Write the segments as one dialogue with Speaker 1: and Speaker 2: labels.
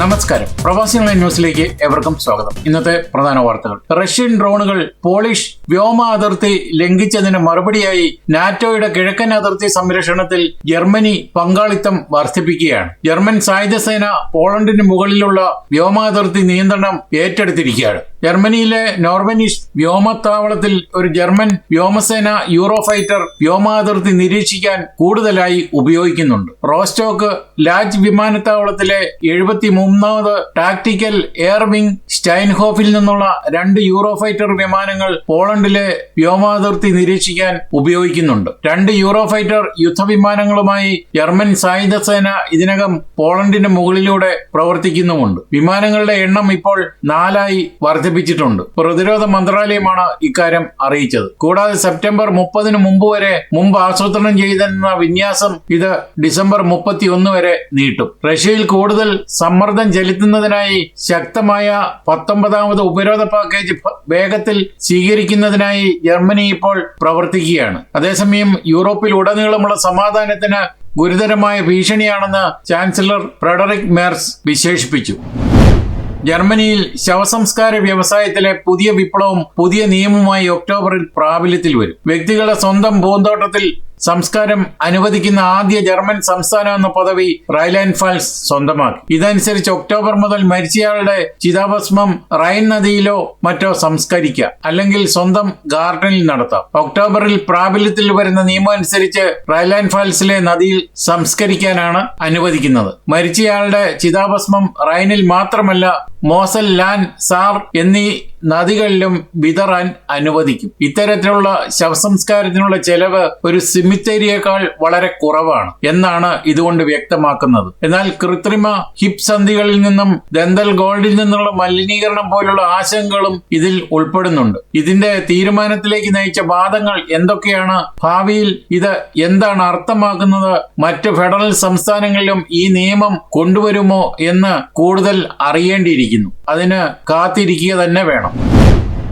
Speaker 1: നമസ്കാരം. പ്രവാസികളെ ന്യൂസിലേക്ക് എവർക്കും സ്വാഗതം. ഇന്നത്തെ പ്രധാന വാർത്തകൾ. റഷ്യൻ ഡ്രോണുകൾ പോളിഷ് വ്യോമ അതിർത്തി ലംഘിച്ചതിന് മറുപടിയായി നാറ്റോയുടെ കിഴക്കൻ അതിർത്തി സംരക്ഷണത്തിൽ ജർമ്മനി പങ്കാളിത്തം വർദ്ധിപ്പിക്കുകയാണ്. ജർമ്മൻ സായുധ സേന പോളണ്ടിന് മുകളിലുള്ള വ്യോമാതിർത്തി നിയന്ത്രണം ഏറ്റെടുത്തിരിക്കുകയാണ്. ജർമ്മനിയിലെ നോർവനിഷ് വ്യോമത്താവളത്തിൽ ഒരു ജർമ്മൻ വ്യോമസേന യൂറോഫൈറ്റർ വ്യോമാതിർത്തി നിരീക്ഷിക്കാൻ കൂടുതലായി ഉപയോഗിക്കുന്നുണ്ട്. റോസ്റ്റോക്ക് ലാജ് വിമാനത്താവളത്തിലെ എഴുപത്തി മൂന്നാമത് ടാക്ടിക്കൽ എയർവിംഗ് സ്റ്റൈൻഹോഫിൽ നിന്നുള്ള രണ്ട് യൂറോ ഫൈറ്റർ വിമാനങ്ങൾ പോളണ്ടിലെ വ്യോമാതിർത്തി നിരീക്ഷിക്കാൻ ഉപയോഗിക്കുന്നുണ്ട്. രണ്ട് യൂറോ ഫൈറ്റർ യുദ്ധവിമാനങ്ങളുമായി ജർമ്മൻ സായുധ സേന ഇതിനകം പോളണ്ടിന് മുകളിലൂടെ പ്രവർത്തിക്കുന്നുമുണ്ട്. വിമാനങ്ങളുടെ എണ്ണം ഇപ്പോൾ നാലായി വർദ്ധിപ്പിച്ചിട്ടുണ്ട്. പ്രതിരോധ മന്ത്രാലയമാണ് ഇക്കാര്യം അറിയിച്ചത്. കൂടാതെ സെപ്റ്റംബർ മുപ്പതിന് മുമ്പ് വരെ മുമ്പ് ആസൂത്രണം ചെയ്തിരുന്ന വിന്യാസം ഇത് ഡിസംബർ മുപ്പത്തി ഒന്ന് വരെ നീട്ടും. റഷ്യയിൽ കൂടുതൽ സമ്മർദ്ദം ചെലുത്തുന്നതിനായി ശക്തമായ പത്തൊമ്പതാമത് ഉപരോധ പാക്കേജ് വേഗത്തിൽ സ്വീകരിക്കുന്നതിനായി ജർമ്മനി ഇപ്പോൾ പ്രവർത്തിക്കുകയാണ്. അതേസമയം യൂറോപ്പിൽ ഉടനീളമുള്ള സമാധാനത്തിന് ഗുരുതരമായ ഭീഷണിയാണെന്ന് ചാൻസലർ ഫ്രെഡറിക് മേർസ് വിശേഷിപ്പിച്ചു. ജർമ്മനിയിൽ ശവസംസ്കാര വ്യവസായത്തിലെ പുതിയ വിപ്ലവം പുതിയ നിയമമായി ഒക്ടോബറിൽ പ്രാബല്യത്തിൽ വരും. വ്യക്തികളുടെ സ്വന്തം പൂന്തോട്ടത്തിൽ സംസ്കാരം അനുവദിക്കുന്ന ആദ്യ ജർമ്മൻ സംസ്ഥാനം എന്ന പദവി റൈലാൻഡ് ഫാൾസ് സ്വന്തമാക്കി. ഇതനുസരിച്ച് ഒക്ടോബർ മുതൽ മരിച്ചയാളുടെ ചിതാഭസ്മം റൈൻ നദിയിലോ മറ്റോ സംസ്കരിക്കാം. അല്ലെങ്കിൽ സ്വന്തം ഗാർഡനിൽ നടത്താം. ഒക്ടോബറിൽ പ്രാബല്യത്തിൽ വരുന്ന നിയമം അനുസരിച്ച് റൈലാൻഡ് ഫാൾസിലെ നദിയിൽ സംസ്കരിക്കാനാണ് അനുവദിക്കുന്നത്. മരിച്ചയാളുടെ ചിതാഭസ്മം റൈനിൽ മാത്രമല്ല മോസൽ ലാൻ സാർ എന്നീ നദികളിലും വിതറാൻ അനുവദിക്കും. ഇത്തരത്തിലുള്ള ശവസംസ്കാരത്തിനുള്ള ചെലവ് ഒരു സിമിത്തേരിയേക്കാൾ വളരെ കുറവാണ് എന്നാണ് ഇതുകൊണ്ട് വ്യക്തമാക്കുന്നത്. എന്നാൽ കൃത്രിമ ഹിപ് സന്ധികളിൽ നിന്നും ദന്തൽ ഗോൾഡിൽ നിന്നുള്ള മലിനീകരണം പോലുള്ള ആശങ്കകളും ഇതിൽ ഉൾപ്പെടുന്നുണ്ട്. ഇതിന്റെ തീരുമാനത്തിലേക്ക് നയിച്ച വാദങ്ങൾ എന്തൊക്കെയാണ്? ഭാവിയിൽ ഇത് എന്താണ് അർത്ഥമാക്കുന്നത്? മറ്റ് ഫെഡറൽ സംസ്ഥാനങ്ങളിലും ഈ നിയമം കൊണ്ടുവരുമോ എന്ന് കൂടുതൽ അറിയേണ്ടിയിരിക്കുന്നു അതിന് കാത്തിരിക്കുക തന്നെ വേണം.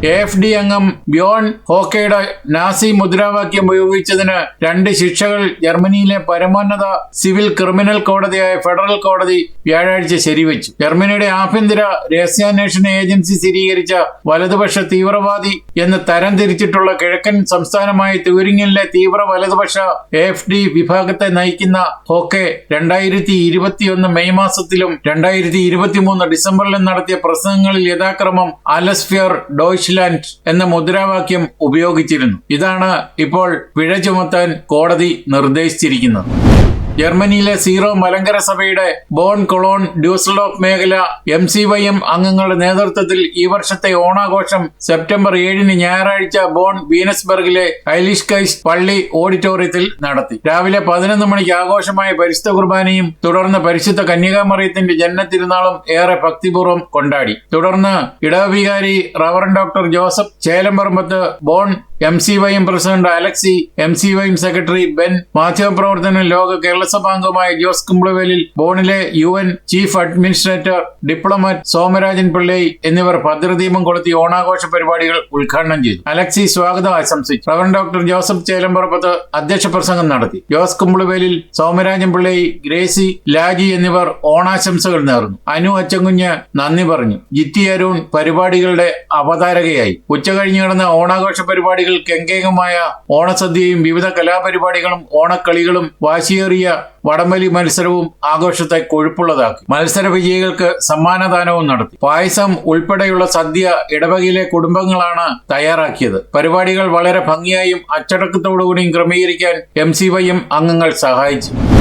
Speaker 1: എഫ് ഡി അംഗം ബ്യോൺ ഹോക്കയുടെ നാസി മുദ്രാവാക്യം ഉപയോഗിച്ചതിന് രണ്ട് ശിക്ഷകൾ ജർമ്മനിയിലെ പരമോന്നത സിവിൽ ക്രിമിനൽ കോടതിയായ ഫെഡറൽ കോടതി വ്യാഴാഴ്ച ശരിവെച്ചു. ജർമ്മനിയുടെ ആഭ്യന്തര രഹസ്യാന്വേഷണ ഏജൻസി സ്ഥിരീകരിച്ച വലതുപക്ഷ തീവ്രവാദി എന്ന് തരംതിരിച്ചിട്ടുള്ള കിഴക്കൻ സംസ്ഥാനമായ തൂരിങ്ങിലെ തീവ്ര വലതുപക്ഷ എഫ് ഡി വിഭാഗത്തെ നയിക്കുന്ന ഹോക്കെ രണ്ടായിരത്തി ഇരുപത്തിയൊന്ന് മെയ് മാസത്തിലും രണ്ടായിരത്തി ഇരുപത്തിമൂന്ന് ഡിസംബറിലും നടത്തിയ പ്രസംഗങ്ങളിൽ യഥാക്രമം അലസ്ഫിയർ ഡോയ്ച്ച്ലാൻഡ് എന്ന മുദ്രാവാക്യം ഉപയോഗിച്ചിരുന്നു. ഇതാണ് ഇപ്പോൾ പിഴ ചുമത്താൻ കോടതി നിർദ്ദേശിച്ചിരിക്കുന്നത്. ജർമ്മനിയിലെ സീറോ മലങ്കര സഭയുടെ ബോൺ കൊളോൺ ഡ്യൂസൽഡോഫ് മേഖല എം സി വൈ എം അംഗങ്ങളുടെ നേതൃത്വത്തിൽ ഈ വർഷത്തെ ഓണാഘോഷം സെപ്റ്റംബർ ഏഴിന് ഞായറാഴ്ച ബോൺ വീനസ്ബർഗിലെ ഐലിഷ് കൈസ് പള്ളി ഓഡിറ്റോറിയത്തിൽ നടത്തി. രാവിലെ പതിനൊന്ന് മണിക്ക് ആഘോഷമായ പരിശുദ്ധ കുർബാനയും തുടർന്ന് പരിശുദ്ധ കന്യകാമറിയത്തിന്റെ ജന്മതിരുനാളും ഏറെ ഭക്തിപൂർവം കൊണ്ടാടി. തുടർന്ന് ഇടവികാരി reverend doctor Joseph Chelamparambath Bonn M C Y president Alexi M C Y secretary Ben മാധ്യമപ്രവർത്തന ലോക കേരളസഭാംഗമായ Jose Kumblavelil ബോണിലെ U N chief administrator diplomat Somarajan Pillai എന്നിവർ ഭദ്രദീപം കൊളുത്തി ഓണാഘോഷ പരിപാടികൾ ഉദ്ഘാടനം ചെയ്തു. അലക്സി സ്വാഗതം ആശംസിച്ചു. റവൻ ഡോക്ടർ ജോസഫ് ചേലമ്പറപ്പത്ത് അധ്യക്ഷ പ്രസംഗം നടത്തി. ജോസ് കുംബ്ലവേലിൽ സോമരാജൻ പിള്ളൈ ഗ്രേസി ലാജി എന്നിവർ ഓണാശംസകൾ നേർന്നു. അനു അച്ചൻകുഞ്ഞ് നന്ദി പറഞ്ഞു. ജിത്തി അരുൺ പരിപാടികളുടെ അവതാരകയായി. ഉച്ചകഴിഞ്ഞ് നടന്ന ഓണാഘോഷ പരിപാടികൾ കെങ്കേകമായ ഓണസദ്യയും വിവിധ കലാപരിപാടികളും ഓണക്കളികളും വാശിയേറിയ വടംവലി മത്സരവും ആഘോഷത്തെ കൊഴുപ്പുള്ളതാക്കി. മത്സര വിജയികൾക്ക് സമ്മാനദാനവും നടത്തി. പായസം ഉൾപ്പെടെയുള്ള സദ്യ ഇടവകയിലെ കുടുംബങ്ങളാണ് തയ്യാറാക്കിയത്. പരിപാടികൾ വളരെ ഭംഗിയായും അച്ചടക്കത്തോടുകൂടിയും ക്രമീകരിക്കാൻ എം സി വൈയും അംഗങ്ങൾ സഹായിച്ചു.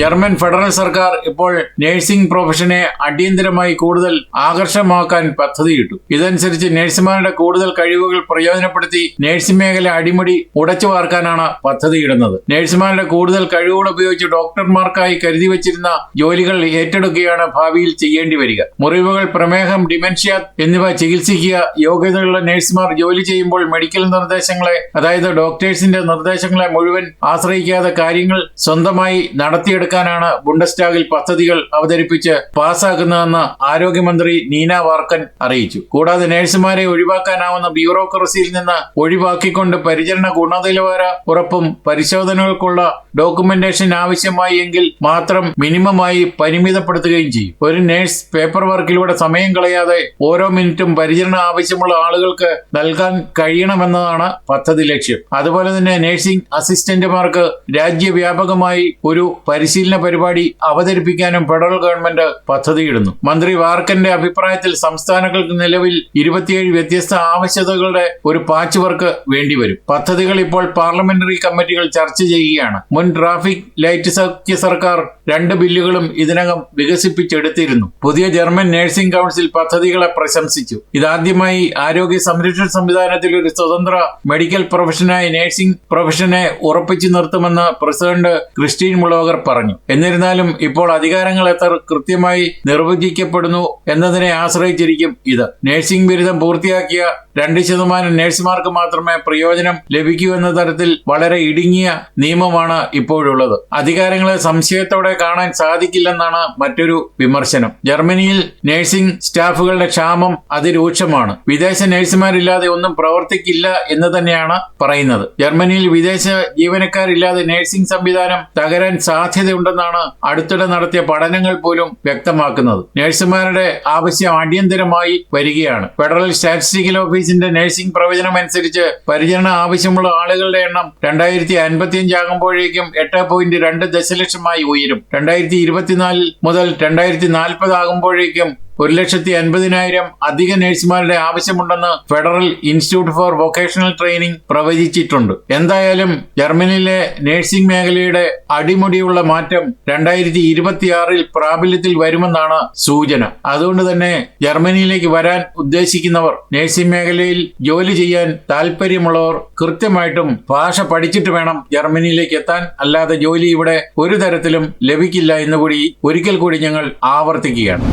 Speaker 1: ജർമ്മൻ ഫെഡറൽ സർക്കാർ ഇപ്പോൾ നഴ്സിംഗ് പ്രൊഫഷനെ അടിയന്തരമായി കൂടുതൽ ആകർഷകമാക്കാൻ പദ്ധതിയിട്ടു. ഇതനുസരിച്ച് നഴ്സുമാരുടെ കൂടുതൽ കഴിവുകൾ പ്രയോജനപ്പെടുത്തി നഴ്സിംഗ് മേഖല അടിമുടി ഉടച്ചു വാർക്കാനാണ് പദ്ധതിയിടുന്നത്. നഴ്സുമാരുടെ കൂടുതൽ കഴിവുകൾ ഉപയോഗിച്ച് ഡോക്ടർമാർക്കായി കരുതി വച്ചിരുന്ന ജോലികൾ ഏറ്റെടുക്കുകയാണ് ഭാവിയിൽ ചെയ്യേണ്ടി വരിക. മുറിവുകൾ പ്രമേഹം ഡിമെൻഷ്യ എന്നിവ ചികിത്സിക്കുക യോഗ്യതയുള്ള നഴ്സുമാർ ജോലി ചെയ്യുമ്പോൾ മെഡിക്കൽ നിർദ്ദേശങ്ങളെ അതായത് ഡോക്ടേഴ്സിന്റെ നിർദ്ദേശങ്ങളെ മുഴുവൻ ആശ്രയിക്കാതെ കാര്യങ്ങൾ സ്വന്തമായി നടത്തിയെടുക്കുക തീരുമാനമെടുക്കാനാണ് ബുണ്ടസ്റ്റാഗിൽ പദ്ധതികൾ അവതരിപ്പിച്ച് പാസ്സാക്കുന്നതെന്ന് ആരോഗ്യമന്ത്രി നീന വാർക്കൻ അറിയിച്ചു. കൂടാതെ നഴ്സുമാരെ ഒഴിവാക്കാനാവുന്ന ബ്യൂറോക്രസിയിൽ നിന്ന് ഒഴിവാക്കിക്കൊണ്ട് പരിചരണ ഗുണനിലവാര ഉറപ്പും പരിശോധനകൾക്കുള്ള ഡോക്യുമെന്റേഷൻ ആവശ്യമായി എങ്കിൽ മാത്രം മിനിമമായി പരിമിതപ്പെടുത്തുകയും ചെയ്യും. ഒരു നഴ്സ് പേപ്പർ വർക്കിലൂടെ സമയം കളയാതെ ഓരോ മിനിറ്റും പരിചരണം ആവശ്യമുള്ള ആളുകൾക്ക് നൽകാൻ കഴിയണമെന്നതാണ് പദ്ധതി ലക്ഷ്യം. അതുപോലെ തന്നെ നഴ്സിംഗ് അസിസ്റ്റന്റുമാർക്ക് രാജ്യവ്യാപകമായി ഒരു പരിശീലന പരിപാടി അവതരിപ്പിക്കാനും ഫെഡറൽ ഗവൺമെന്റ് പദ്ധതിയിടുന്നു. മന്ത്രി വാർക്കന്റെ അഭിപ്രായത്തിൽ സംസ്ഥാനങ്ങൾക്ക് നിലവിൽ ഇരുപത്തിയേഴ് വ്യത്യസ്ത ആവശ്യകതകളുടെ ഒരു പാച്ച് വർക്ക് വേണ്ടിവരും. പദ്ധതികൾ ഇപ്പോൾ പാർലമെന്ററി കമ്മിറ്റികൾ ചർച്ച ചെയ്യുകയാണ്. മുൻ ട്രാഫിക് ലൈറ്റ് സഖ്യ സർക്കാർ രണ്ട് ബില്ലുകളും ഇതിനകം വികസിപ്പിച്ചെടുത്തിരുന്നു. പുതിയ ജർമ്മൻ നഴ്സിംഗ് കൗൺസിൽ പദ്ധതികളെ പ്രശംസിച്ചു. ഇതാദ്യമായി ആരോഗ്യ സംരക്ഷണ സംവിധാനത്തിൽ ഒരു സ്വതന്ത്ര മെഡിക്കൽ പ്രൊഫഷനായി നഴ്സിംഗ് പ്രൊഫഷനെ ഉറപ്പിച്ചു നിർത്തുമെന്ന് പ്രസിഡന്റ് ക്രിസ്റ്റീൻ മുളോകർ പറഞ്ഞു. എന്നിരുന്നാലും ഇപ്പോൾ അധികാരങ്ങൾ എത്ര കൃത്യമായി നിർവചിക്കപ്പെടുന്നു എന്നതിനെ ആശ്രയിച്ചിരിക്കും ഇത്. നഴ്സിംഗ് ബിരുദം പൂർത്തിയാക്കിയ രണ്ട് ശതമാനം നഴ്സുമാർക്ക് മാത്രമേ പ്രയോജനം ലഭിക്കൂ എന്ന തരത്തിൽ വളരെ ഇടുങ്ങിയ നിയമമാണ് ഇപ്പോഴുള്ളത്. അധികാരങ്ങളെ സംശയത്തോടെ കാണാൻ സാധിക്കില്ലെന്നാണ് മറ്റൊരു വിമർശനം. ജർമ്മനിയിൽ നഴ്സിംഗ് സ്റ്റാഫുകളുടെ ക്ഷാമം അതിരൂക്ഷമാണ്. വിദേശ നഴ്സുമാരില്ലാതെ ഒന്നും പ്രവർത്തിക്കില്ല എന്ന് തന്നെയാണ് പറയുന്നത്. ജർമ്മനിയിൽ വിദേശ ജീവനക്കാരില്ലാതെ നഴ്സിംഗ് സംവിധാനം തകരാൻ സാധ്യതയുണ്ടെന്നാണ് അടുത്തിടെ നടത്തിയ പഠനങ്ങൾ പോലും വ്യക്തമാക്കുന്നത്. നഴ്സുമാരുടെ ആവശ്യം അടിയന്തരമായി വരികയാണ്. ഫെഡറൽ സ്റ്റാറ്റിസ്റ്റിക്കൽ ഓഫീസിന്റെ നഴ്സിംഗ് പ്രവചനം അനുസരിച്ച് പരിചരണം ആവശ്യമുള്ള ആളുകളുടെ എണ്ണം രണ്ടായിരത്തി അൻപത്തിയഞ്ച് ആകുമ്പോഴേക്കും എട്ട് പോയിന്റ് രണ്ട് ദശലക്ഷമായി ഉയരും. രണ്ടായിരത്തി ഇരുപത്തിനാലിൽ മുതൽ രണ്ടായിരത്തി നാൽപ്പത് ആകുമ്പോഴേക്കും ഒരു ലക്ഷത്തി അൻപതിനായിരം അധിക നഴ്സുമാരുടെ ആവശ്യമുണ്ടെന്ന് federal institute for vocational training പ്രവചിച്ചിട്ടുണ്ട്. എന്തായാലും ജർമ്മനിയിലെ നഴ്സിംഗ് മേഖലയുടെ അടിമുടിയുള്ള മാറ്റം രണ്ടായിരത്തി ഇരുപത്തിയാറിൽ പ്രാബല്യത്തിൽ വരുമെന്നാണ് സൂചന. അതുകൊണ്ട് തന്നെ ജർമ്മനിയിലേക്ക് വരാൻ ഉദ്ദേശിക്കുന്നവർ നഴ്സിംഗ് മേഖലയിൽ ജോലി ചെയ്യാൻ താല്പര്യമുള്ളവർ കൃത്യമായിട്ടും ഭാഷ പഠിച്ചിട്ട് വേണം ജർമ്മനിയിലേക്ക് എത്താൻ. അല്ലാതെ ജോലി ഇവിടെ ഒരു തരത്തിലും ലഭിക്കില്ല എന്നുകൂടി ഒരിക്കൽ കൂടി ഞങ്ങൾ ആവർത്തിക്കുകയാണ്.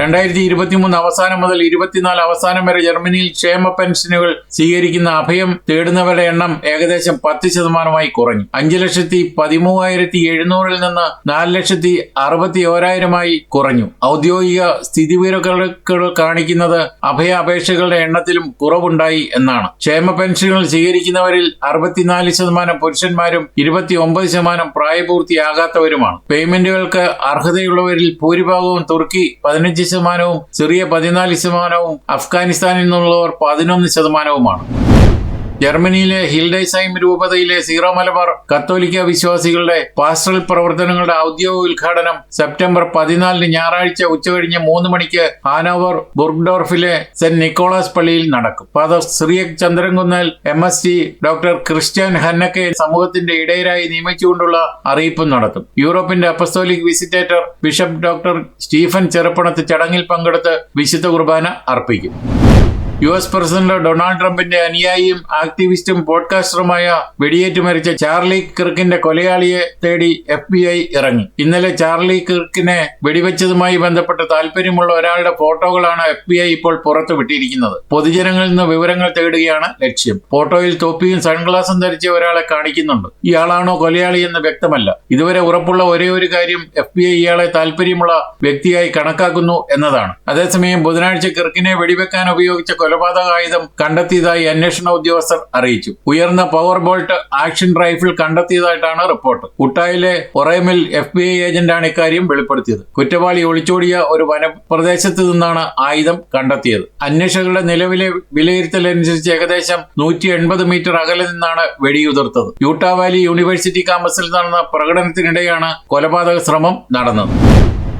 Speaker 1: രണ്ടായിരത്തി ഇരുപത്തിമൂന്ന് അവസാനം മുതൽ ഇരുപത്തിനാല് അവസാനം വരെ ജർമ്മനിയിൽ ക്ഷേമ പെൻഷനുകൾ സ്വീകരിക്കുന്ന അഭയം തേടുന്നവരുടെ എണ്ണം ഏകദേശം പത്ത് ശതമാനമായി കുറഞ്ഞു. അഞ്ചു ലക്ഷത്തി പതിമൂവായിരത്തി എഴുന്നൂറിൽ നിന്ന് നാല് ലക്ഷത്തി അറുപത്തി ഓരായിരമായി കുറഞ്ഞു. ഔദ്യോഗിക സ്ഥിതിവിവരക്കണക്കുകൾ കാണിക്കുന്നത് അഭയ അപേക്ഷകളുടെ എണ്ണത്തിലും കുറവുണ്ടായി എന്നാണ്. ക്ഷേമ പെൻഷനുകൾ സ്വീകരിക്കുന്നവരിൽ അറുപത്തിനാല് ശതമാനം പുരുഷന്മാരും ഇരുപത്തി ഒമ്പത് ശതമാനം പ്രായപൂർത്തിയാകാത്തവരുമാണ്. പേയ്മെന്റുകൾക്ക് അർഹതയുള്ളവരിൽ ഭൂരിഭാഗവും തുർക്കി പതിനഞ്ച് ശതമാനവും സിറിയ പതിനാല് ശതമാനവും അഫ്ഗാനിസ്ഥാനിൽ നിന്നുള്ളവർ പതിനൊന്ന് ശതമാനവുമാണ്. ജർമ്മനിയിലെ ഹിൽഡൈസൈം രൂപതയിലെ സീറോ മലബാർ കത്തോലിക്ക വിശ്വാസികളുടെ പാസ്റ്റൽ പ്രവർത്തനങ്ങളുടെ ഔദ്യോഗിക ഉദ്ഘാടനം സെപ്റ്റംബർ പതിനാലിന് ഞായറാഴ്ച ഉച്ചകഴിഞ്ഞ് മൂന്ന് മണിക്ക് ഹാനോവർ ബുർഗ്ഡോർഫിലെ സെന്റ് നിക്കോളാസ് പള്ളിയിൽ നടക്കും. Father Sree Chandrankunnel M S T doctor Christian Hennecke സമൂഹത്തിന്റെ ഇടയരായി നിയമിച്ചുകൊണ്ടുള്ള അറിയിപ്പും നടത്തും. യൂറോപ്പിന്റെ apostolic visitator bishop doctor Stephen Chirappanath ചടങ്ങിൽ പങ്കെടുത്ത് വിശുദ്ധ കുർബാന അർപ്പിക്കും. യു എസ് പ്രസിഡന്റ് ഡൊണാൾഡ് ട്രംപിന്റെ അനുയായിയും ആക്ടിവിസ്റ്റും പോഡ്കാസ്റ്ററുമായ വെടിയേറ്റ് മരിച്ച ചാർലി കിർക്കിന്റെ കൊലയാളിയെ തേടി എഫ് ബി ഐ ഇറങ്ങി. ഇന്നലെ ചാർലി കിർക്കിനെ വെടിവെച്ചതുമായി ബന്ധപ്പെട്ട് താല്പര്യമുള്ള ഒരാളുടെ ഫോട്ടോകളാണ് എഫ് ബി ഐ ഇപ്പോൾ പുറത്തുവിട്ടിരിക്കുന്നത്. പൊതുജനങ്ങളിൽ നിന്ന് വിവരങ്ങൾ തേടുകയാണ് ലക്ഷ്യം. ഫോട്ടോയിൽ തൊപ്പിയും സൺഗ്ലാസും ധരിച്ച ഒരാളെ കാണിക്കുന്നുണ്ട്. ഇയാളാണോ കൊലയാളി എന്ന് വ്യക്തമല്ല. ഇതുവരെ ഉറപ്പുള്ള ഒരേ ഒരു കാര്യം എഫ് ബി ഐ ഇയാളെ താല്പര്യമുള്ള വ്യക്തിയായി കണക്കാക്കുന്നു എന്നതാണ്. അതേസമയം ബുധനാഴ്ച കിർക്കിനെ വെടിവെക്കാൻ ഉപയോഗിച്ച കൊലപാതക ആയുധം കണ്ടെത്തിയതായി അന്വേഷണ ഉദ്യോഗസ്ഥർ അറിയിച്ചു. ഉയർന്ന പവർ ബോൾട്ട് ആക്ഷൻ റൈഫിൾ കണ്ടെത്തിയതായിട്ടാണ് റിപ്പോർട്ട്. കുട്ടായിലെ ഒറേമിൽ എഫ് ബി ഐ ഏജന്റാണ് ഇക്കാര്യം വെളിപ്പെടുത്തിയത്. കുറ്റവാളി ഒളിച്ചോടിയ ഒരു വനപ്രദേശത്ത് നിന്നാണ് ആയുധം കണ്ടെത്തിയത്. അന്വേഷകരുടെ നിലവിലെ വിലയിരുത്തലനുസരിച്ച് ഏകദേശം നൂറ്റി എൺപത് മീറ്റർ അകലെ നിന്നാണ് വെടിയുതിർത്തത്. യൂട്ടാ വാലി യൂണിവേഴ്സിറ്റി ക്യാമ്പസിൽ നടന്ന പ്രകടനത്തിനിടെയാണ് കൊലപാതക ശ്രമം നടന്നത്.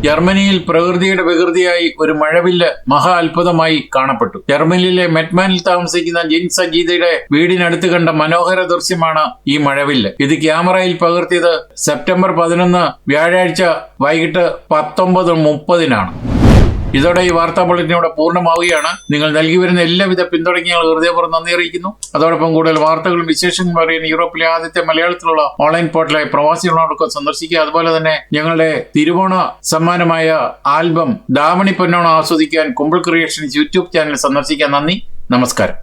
Speaker 1: ജർമ്മനിയിൽ പ്രകൃതിയുടെ വികൃതിയായി ഒരു മഴവില്ല് മഹാ അത്ഭുതമായി കാണപ്പെട്ടു. ജർമ്മനിയിലെ മെറ്റ്മാനിൽ താമസിക്കുന്ന ജിൻ സജീദയുടെ വീടിനടുത്ത് കണ്ട മനോഹര ദൃശ്യമാണ് ഈ മഴവില്ല്. ഇത് ക്യാമറയിൽ പകർത്തിയത് സെപ്റ്റംബർ പതിനൊന്ന് വ്യാഴാഴ്ച വൈകിട്ട് പത്തൊമ്പത് മുപ്പതിനാണ്. ഇതോടെ ഈ വാർത്താ ബുള്ളറ്റിൻ ഇവിടെ പൂർണമാവുകയാണ്. നിങ്ങൾ നൽകി വരുന്ന എല്ലാവിധ പിന്തുണയ്ക്ക് ഹൃദയപൂർവം നന്ദി അറിയിക്കുന്നു. അതോടൊപ്പം കൂടുതൽ വാർത്തകളും വിശേഷങ്ങളും അറിയുന്ന യൂറോപ്പിലെ ആദ്യത്തെ മലയാളത്തിലുള്ള ഓൺലൈൻ പോർട്ടലായ പ്രവാസികളോടൊപ്പം സന്ദർശിക്കുക. അതുപോലെ തന്നെ ഞങ്ങളുടെ തിരുവോണ സമ്മാനമായ ആൽബം ദാമണി പൊന്നോണം ആസ്വദിക്കാൻ കുമ്പിൾ ക്രിയേഷൻസ് യൂട്യൂബ് ചാനൽ സന്ദർശിക്കാൻ നന്ദി. നമസ്കാരം.